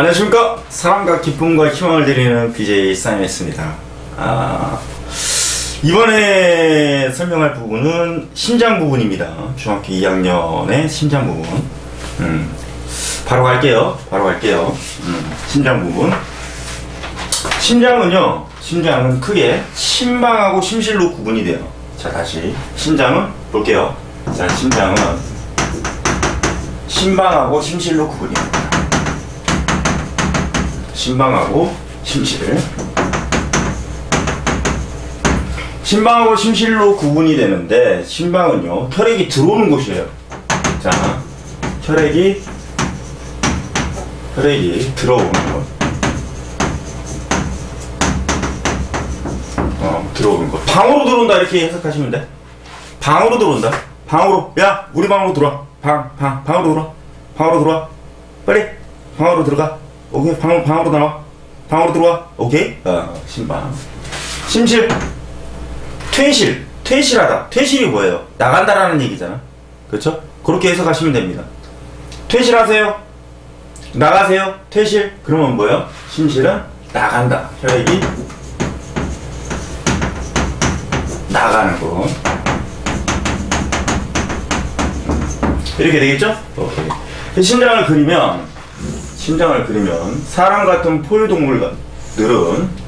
안녕하십니까? 사랑과 기쁨과 희망을 드리는 BJ 쌈이었습니다. 아, 이번에 설명할 부분은 심장 부분입니다. 중학교 2학년의 심장 부분. 음, 바로 갈게요. 바로 갈게요. 음, 심장 부분. 심장은요 심장은 크게 심방하고 심실로 구분이 돼요. 자 다시 심장은 볼게요. 자 심장은 심방하고 심실로 구분이 됩니 다 심방하고 심실. 심방하고 심실로 구분이 되는데 심방은요 혈액이 들어오는 곳이에요. 자, 혈액이 혈액이 들어오는 곳. 어, 들어오는 곳. 방으로 들어온다 이렇게 해석하시면 돼. 방으로 들어온다. 방으로. 야, 우리 방으로 들어와. 방, 방, 방으로 들어와. 방으로 들어와. 빨리. 방으로 들어가. 오케이. 방, 방으로 나와. 방으로 들어와. 오케이. 어, 신방. 심실. 퇴실. 퇴실하다. 퇴실이 뭐예요? 나간다라는 얘기잖아. 그렇죠? 그렇게 해석하시면 됩니다. 퇴실하세요. 나가세요. 퇴실. 그러면 뭐예요? 심실은 나간다. 혈액이 나가는 거. 이렇게 되겠죠? 오케이. 심장을 그리면 심장을 그리면 사람 같은 포유동물들은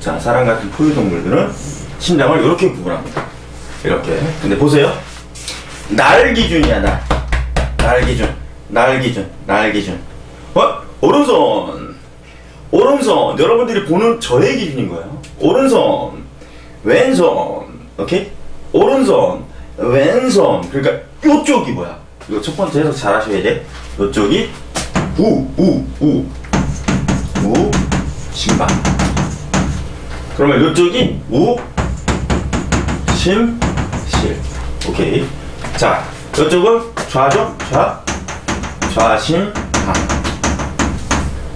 자 사람 같은 포유동물들은 심장을 이렇게 구분합니다. 이렇게. 근데 보세요. 날 기준이야 날. 날 기준. 날 기준. 날 기준. 어? 오른손. 오른손. 여러분들이 보는 저의 기준인 거예요. 오른손. 왼손. 오케이? 오른손. 왼손. 그러니까 이쪽이 뭐야? 이거 첫 번째 해석 잘 하셔야 돼. 이쪽이 우, 우, 우. 우, 심방. 그러면 이쪽이 우, 심, 실. 오케이. 자, 이쪽은 좌죠? 좌, 좌심, 방.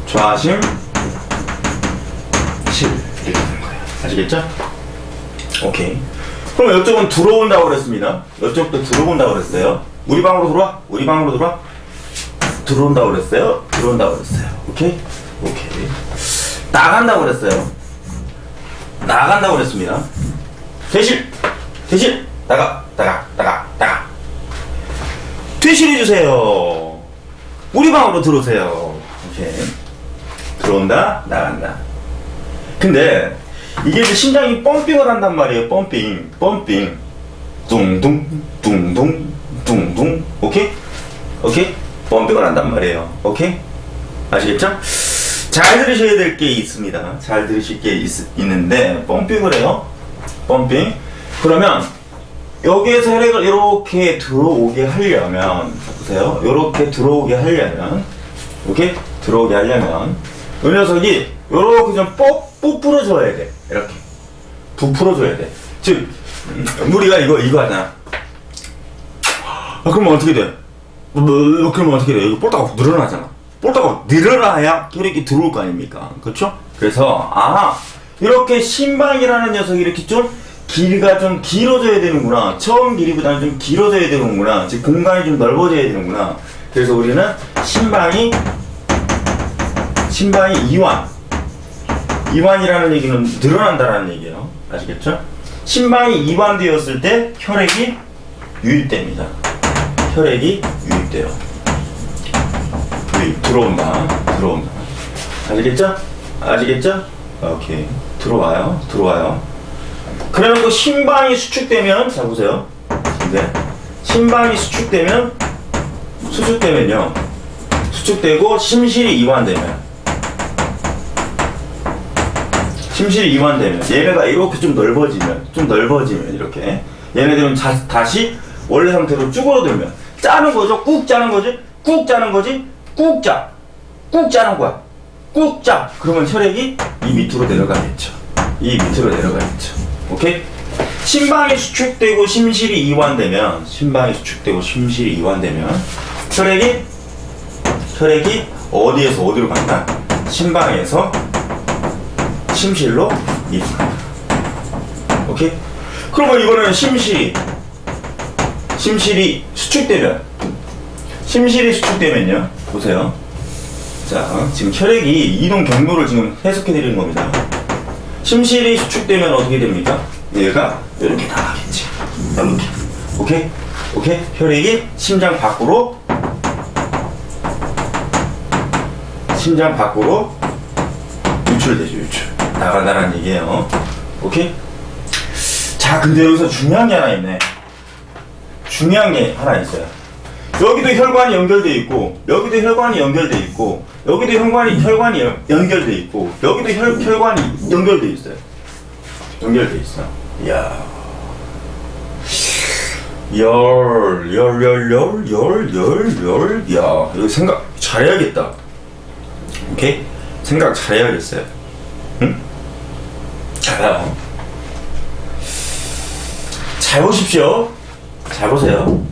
좌심, 실. 이렇게 되는 거예요. 아시겠죠? 오케이. 그럼 이쪽은 들어온다고 그랬습니다. 이쪽도 들어온다고 그랬어요. 우리 방으로 들어와. 우리 방으로 들어와. 들어온다고 그랬어요. 들어온다고 그랬어요. 오케이? 오케이. 나간다고 그랬어요. 나간다고 그랬습니다. 퇴실! 퇴실! 나가! 나가! 나가! 나가! 퇴실해주세요. 우리 방으로 들어오세요. 오케이. 들어온다, 나간다. 근데, 이게 이제 심장이 펌핑을 한단 말이에요. 펌핑, 펌핑. 둥둥, 둥둥, 둥둥. 오케이? 오케이? 펌핑을 한단 말이에요. 오케이? 아시겠죠? 잘 들으셔야 될 게 있습니다. 잘 들으실 게 있, 있는데, 펌핑을 해요. 펌핑. 그러면, 여기에서 혈액을 이렇게 들어오게 하려면, 자, 보세요. 이렇게 들어오게 하려면, 이렇게 들어오게 하려면, 이 녀석이 이렇게 좀 뽑, 뽑풀어줘야 돼. 이렇게. 부풀어줘야 돼. 즉, 음, 우리가 이거, 이거 하잖아. 아, 그러면 어떻게 돼? 뭐, 뭐, 그러면 어떻게 돼? 이거 볼따가 늘어나잖아. 볼따가 늘어나야 혈액이 들어올 거 아닙니까? 그렇죠? 그래서 아 이렇게 심방이라는 녀석이 이렇게 좀 길이가 좀 길어져야 되는구나. 처음 길이보다는 좀 길어져야 되는구나. 즉 공간이 좀 넓어져야 되는구나. 그래서 우리는 심방이 심방이 이완 이완이라는 얘기는 늘어난다라는 얘기예요. 아시겠죠? 심방이 이완되었을 때 혈액이 유입됩니다. 혈액이 유입 들어온다. 들어온다. 아시겠죠? 아시겠죠? 오케이. 들어와요. 들어와요. 그래놓고 심방이 수축되면 자 보세요. 근데 심방이 수축되면 수축되면요. 수축되고 심실이 이완되면 심실이 이완되면 얘네가 이렇게 좀 넓어지면 좀 넓어지면 이렇게 얘네들은 자- 다시 원래 상태로 쭈그러들면 짜는 거죠 꾹 짜는 거지 꾹 짜는 거지 꾹 짜. 꾹 짜는 거야 꾹 짜. 그러면 혈액이 이 밑으로 내려가겠죠 이 밑으로 내려가겠죠 오케이 심방이 수축되고 심실이 이완되면 심방이 수축되고 심실이 이완되면 혈액이 혈액이 어디에서 어디로 간다 심방에서 심실로 이동한다. 오케이? 그러면 이거는 심실이 심실이 수축되면 심실이 수축되면요. 보세요. 자, 지금 혈액이 이동 경로를 지금 해석해 드리는 겁니다. 심실이 수축되면 어떻게 됩니까? 얘가 이렇게 나가겠지. 이렇게. 오케이? 오케이? 혈액이 심장 밖으로 심장 밖으로 유출되죠, 유출. 나간다는 얘기예요. 오케이? 자, 근데 여기서 중요한 게 하나 있네. 중요한 게 하나 있어요. 여기도 혈관이 연결돼 있고, 여기도 혈관이 연결돼 있고, 여기도 혈관이 혈관이 연- 연결돼 있고, 여기도 혈, 혈관이 연결돼 있어요. 연결돼 있어. 이야. 열, 열, 열, 열, 열, 열, 열. 야, 이거 생각 잘해야겠다. 오케이? 생각 잘해야겠어요. 응? 잘해요. 잘 보십시오. 잘 보세요.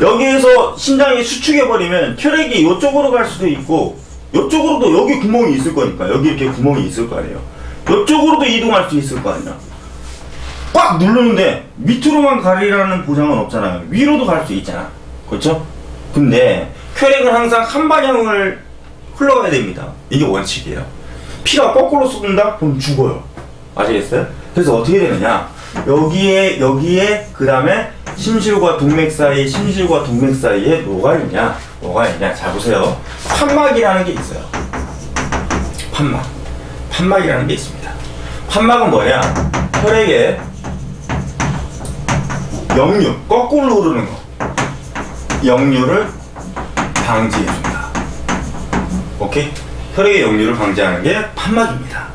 여기에서 심장이 수축해버리면 혈액이 이쪽으로 갈 수도 있고, 이쪽으로도 여기 구멍이 있을 거니까. 여기 이렇게 구멍이 있을 거 아니에요. 이쪽으로도 이동할 수 있을 거 아니야. 꽉 누르는데 밑으로만 가리라는 보장은 없잖아요. 위로도 갈 수 있잖아. 그렇죠? 근데 혈액은 항상 한 방향을 흘러가야 됩니다. 이게 원칙이에요. 피가 거꾸로 쏟는다? 그럼 죽어요. 아시겠어요? 그래서 어떻게 되느냐? 여기에 여기에 그 다음에 심실과 동맥 사이, 심실과 동맥 사이에 뭐가 있냐? 뭐가 있냐? 자 보세요. 판막이라는 게 있어요. 판막. 판막이라는 게 있습니다. 판막은 뭐냐? 혈액에 역류, 거꾸로 흐르는 거. 역류를 방지해준다. 오케이? 혈액의 역류를 방지하는 게 판막입니다.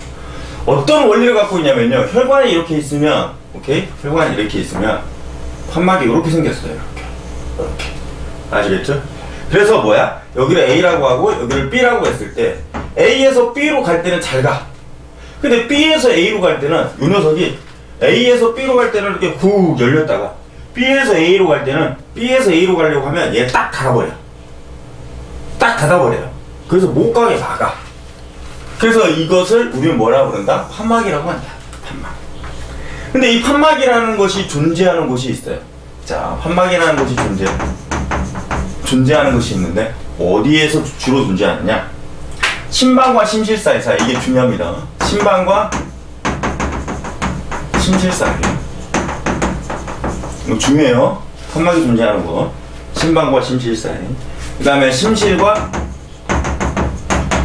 어떤 원리를 갖고 있냐면요. 혈관이 이렇게 있으면, 오케이? 혈관이 이렇게 있으면, 판막이 이렇게 생겼어요. 이렇게. 이렇게. 아시겠죠? 그래서 뭐야? 여기를 A라고 하고, 여기를 B라고 했을 때, A에서 B로 갈 때는 잘 가. 근데 B에서 A로 갈 때는, 이 녀석이 A에서 B로 갈 때는 이렇게 훅 열렸다가, B에서 A로 갈 때는, B에서 A로 가려고 하면 얘 딱 닫아버려. 딱 닫아버려요. 그래서 못 가게 막아. 그래서 이것을 우리는 뭐라고 그런다? 판막이라고 한다. 판막. 근데 이 판막이라는 것이 존재하는 곳이 있어요. 자, 판막이라는 것이 존재, 존재하는 것이 있는데, 어디에서 주로 존재하느냐? 심방과 심실 사이 사이, 이게 중요합니다. 심방과 심실 사이. 이거 중요해요. 판막이 존재하는 거. 심방과 심실 사이. 그 다음에 심실과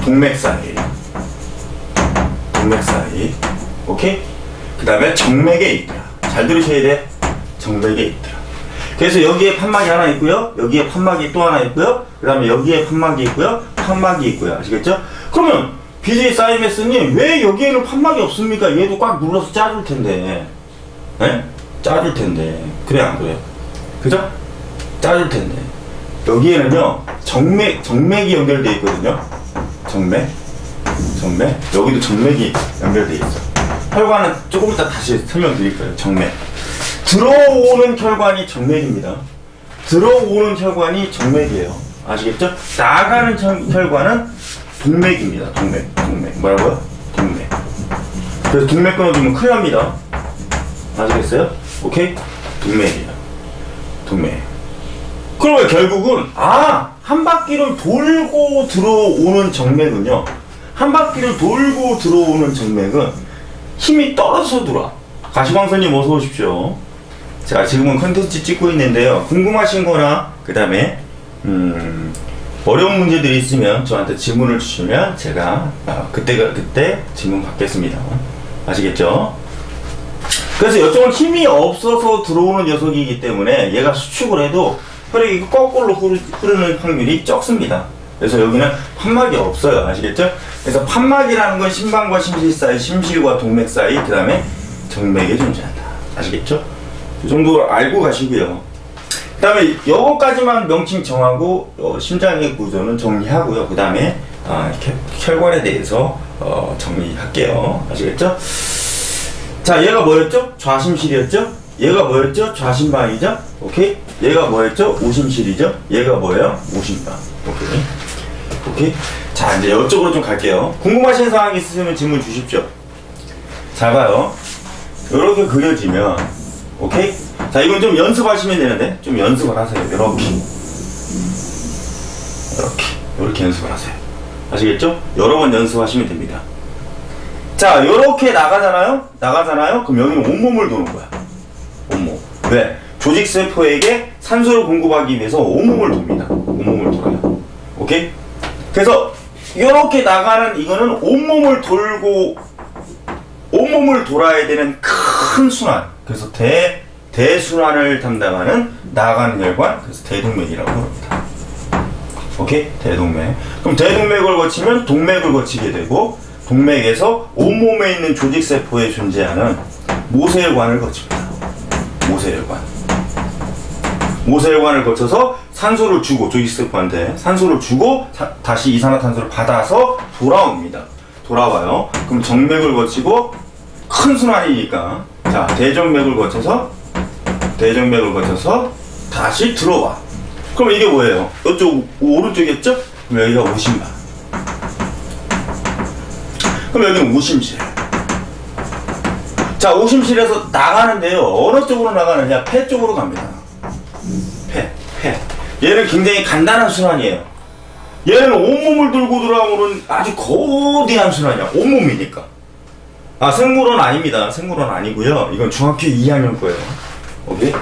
동맥 사이. 동맥 사이. 오케이? 그 다음에 정맥에 있더라. 잘 들으셔야 돼. 정맥에 있더라. 그래서 여기에 판막이 하나 있고요. 여기에 판막이 또 하나 있고요. 그 다음에 여기에 판막이 있고요. 판막이 있고요. 아시겠죠? 그러면 BJ 사이메스님 왜 여기에는 판막이 없습니까? 얘도 꽉 눌러서 짜줄 텐데. 에? 짜줄 텐데. 그래 안 그래? 그죠? 짜줄 텐데. 여기에는요. 정맥 정맥이 연결돼 있거든요. 정맥. 정맥. 여기도 정맥이 연결돼 있어. 혈관은 조금 이따 다시 설명드릴 거예요. 정맥. 들어오는 혈관이 정맥입니다. 들어오는 혈관이 정맥이에요. 아시겠죠? 나가는 혈- 혈관은 동맥입니다. 동맥. 동맥. 뭐라고요? 동맥. 그래서 동맥 끊어주면 큰일 납니다. 아시겠어요? 오케이? 동맥이에요. 동맥. 그러면 결국은 아 한 바퀴를 돌고 들어오는 정맥은요 한 바퀴를 돌고 들어오는 정맥은 힘이 떨어져서 들어와 가시광선님 어서 오십시오 자 지금은 컨텐츠 찍고 있는데요 궁금하신 거나 그 다음에 음 어려운 문제들이 있으면 저한테 질문을 주시면 제가 아, 그때가 그때 질문 받겠습니다 아시겠죠? 그래서 이쪽은 힘이 없어서 들어오는 녀석이기 때문에 얘가 수축을 해도 혈액이 거꾸로 흐르- 흐르는 확률이 적습니다. 그래서 여기는 판막이 없어요. 아시겠죠? 그래서 판막이라는 건 심방과 심실 사이, 심실과 동맥 사이, 그 다음에 정맥에 존재한다. 아시겠죠? 이 정도 알고 가시고요. 그 다음에 요거까지만 명칭 정하고 어, 심장의 구조는 정리하고요. 그 다음에 아, 혈- 혈관에 대해서 어, 정리할게요. 아시겠죠? 자, 얘가 뭐였죠? 좌심실이었죠? 얘가 뭐였죠? 좌심방이죠? 오케이? 얘가 뭐였죠? 오심실이죠? 얘가 뭐예요? 오심방. 오케이? 오케이? 자, 이제 이쪽으로 좀 갈게요. 궁금하신 사항 있으시면 질문 주십시오. 잘 봐요. 이렇게 그려지면, 오케이? 자, 이건 좀 연습하시면 되는데, 좀 연습을 하세요. 이렇게. 이렇게. 이렇게 연습을 하세요. 아시겠죠? 여러 번 연습하시면 됩니다. 자, 요렇게 나가잖아요? 나가잖아요? 그럼 여기는 온몸을 도는 거야. 온몸. 왜? 조직세포에게 산소를 공급하기 위해서 온몸을 돕니다. 온몸을 돌아요. 오케이? 그래서 이렇게 나가는 이거는 온몸을 돌고 온몸을 돌아야 되는 큰 순환. 그래서 대 대순환을 담당하는 나가는 혈관. 그래서 대동맥이라고 합니다. 오케이? 대동맥. 그럼 대동맥을 거치면 동맥을 거치게 되고 동맥에서 온몸에 있는 조직 세포에 존재하는 모세혈관을 거칩니다. 모세혈관. 모세혈관을 거쳐서 산소를 주고 조직세포한테 산소를 주고 사- 다시 이산화탄소를 받아서 돌아옵니다. 돌아와요. 그럼 정맥을 거치고 큰 순환이니까 자 대정맥을 거쳐서 대정맥을 거쳐서 다시 들어와. 그럼 이게 뭐예요? 이쪽 오른쪽이었죠? 그럼 여기가 오심만. 그럼 여기는 오심실. 자 오심실에서 나가는데요. 어느 쪽으로 나가느냐? 폐 쪽으로 갑니다. 얘는 굉장히 간단한 순환이에요. 얘는 온몸을 들고 돌아오는 아주 거대한 순환이야. 온몸이니까. 아, 생물원 아닙니다. 생물원 아니고요. 이건 중학교 2학년 거예요. 오케이?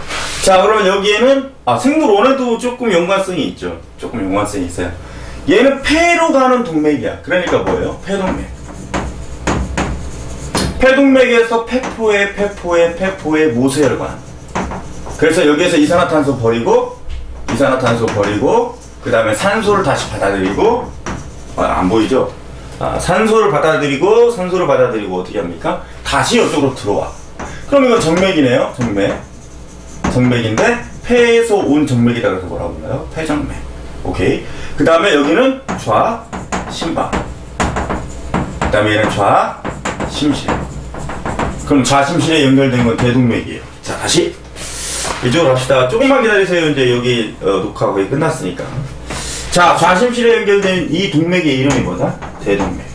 자, 그러면 여기에는, 아, 생물 원에도 조금 연관성이 있죠. 조금 연관성이 있어요. 얘는 폐로 가는 동맥이야. 그러니까 뭐예요? 폐동맥. 폐동맥에서 폐포에, 폐포에, 폐포에 모세혈관. 그래서 여기에서 이산화탄소 버리고 이산화탄소 버리고 그 다음에 산소를 다시 받아들이고 아, 안 보이죠? 아, 산소를 받아들이고 산소를 받아들이고 어떻게 합니까? 다시 이쪽으로 들어와. 그럼 이건 정맥이네요. 정맥. 정맥인데 폐에서 온 정맥이라 그래서 뭐라고 불러요? 폐정맥. 오케이. 그 다음에 여기는 좌 심방. 그 다음에 얘는 좌 심실. 그럼 좌심실에 연결된 건 대동맥이에요. 자 다시 이쪽으로 갑시다. 조금만 기다리세요. 이제 여기 어, 녹화가 거의 끝났으니까. 자, 좌심실에 연결된 이 동맥의 이름이 뭐다? 대동맥.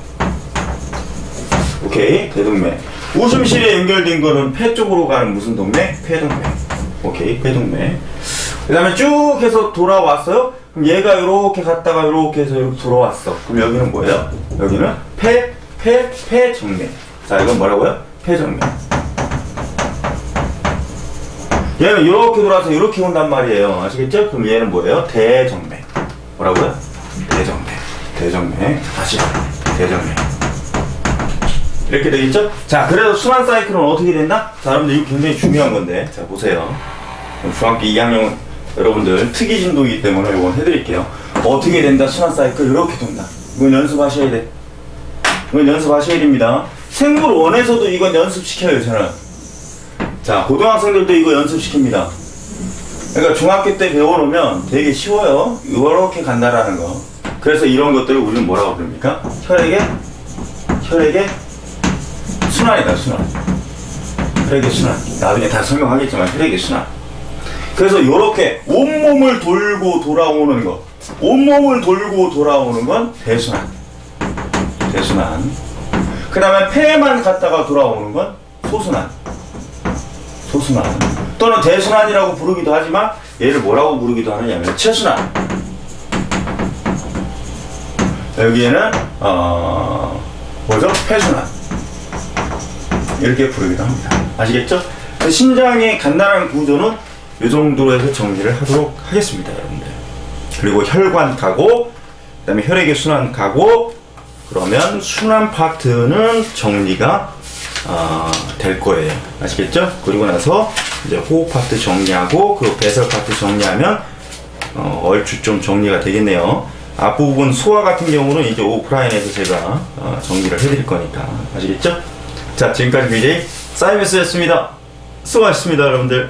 오케이, 대동맥. 오심실에 연결된 거는 폐 쪽으로 가는 무슨 동맥? 폐동맥. 오케이, 폐동맥. 그 다음에 쭉 해서 돌아왔어요? 그럼 얘가 이렇게 갔다가 이렇게 해서 이렇게 돌아왔어. 그럼 여기는 뭐예요? 여기는 폐, 폐, 폐정맥. 자, 이건 뭐라고요? 폐정맥. 얘는 이렇게 돌아서 이렇게 온단 말이에요. 아시겠죠? 그럼 얘는 뭐예요? 대정맥. 뭐라고요? 대정맥. 대정맥. 다시 대정맥. 이렇게 되겠죠? 자, 그래서 순환 사이클은 어떻게 된다? 자, 여러분들 이거 굉장히 중요한 건데. 자, 보세요. 중학교 2학년 여러분들 특이 진도이기 때문에 이건 해드릴게요. 어떻게 된다? 순환 사이클 이렇게 돈다. 이건 연습하셔야 돼. 이건 연습하셔야 됩니다. 생물 원에서도 이건 연습시켜요, 저는. 자, 고등학생들도 이거 연습시킵니다. 그러니까 중학교 때 배워놓으면 되게 쉬워요. 이렇게 간다라는 거. 그래서 이런 것들을 우리는 뭐라고 부릅니까? 혈액의, 혈액의 순환이다, 순환. 혈액의 순환. 나중에 다 설명하겠지만 혈액의 순환. 그래서 이렇게 온몸을 돌고 돌아오는 거. 온몸을 돌고 돌아오는 건 대순환. 대순환. 그 다음에 폐만 갔다가 돌아오는 건 소순환. 소순환 또는 대순환이라고 부르기도 하지만 얘를 뭐라고 부르기도 하느냐면 최순환. 여기에는 어 뭐죠? 폐순환. 이렇게 부르기도 합니다. 아시겠죠? 신장의 간단한 구조는 이 정도로 해서 정리를 하도록 하겠습니다 여러분들. 그리고 혈관 가고 그 다음에 혈액의 순환 가고 그러면 순환 파트는 정리가 어, 될 거예요. 아시겠죠? 그리고 나서 이제 호흡 파트 정리하고 그리고 배설 파트 정리하면 어, 얼추 좀 정리가 되겠네요. 앞부분 소화 같은 경우는 이제 오프라인에서 제가 어, 정리를 해드릴 거니까 아시겠죠? 자 지금까지 BJ 사이버스였습니다. 수고하셨습니다 여러분들.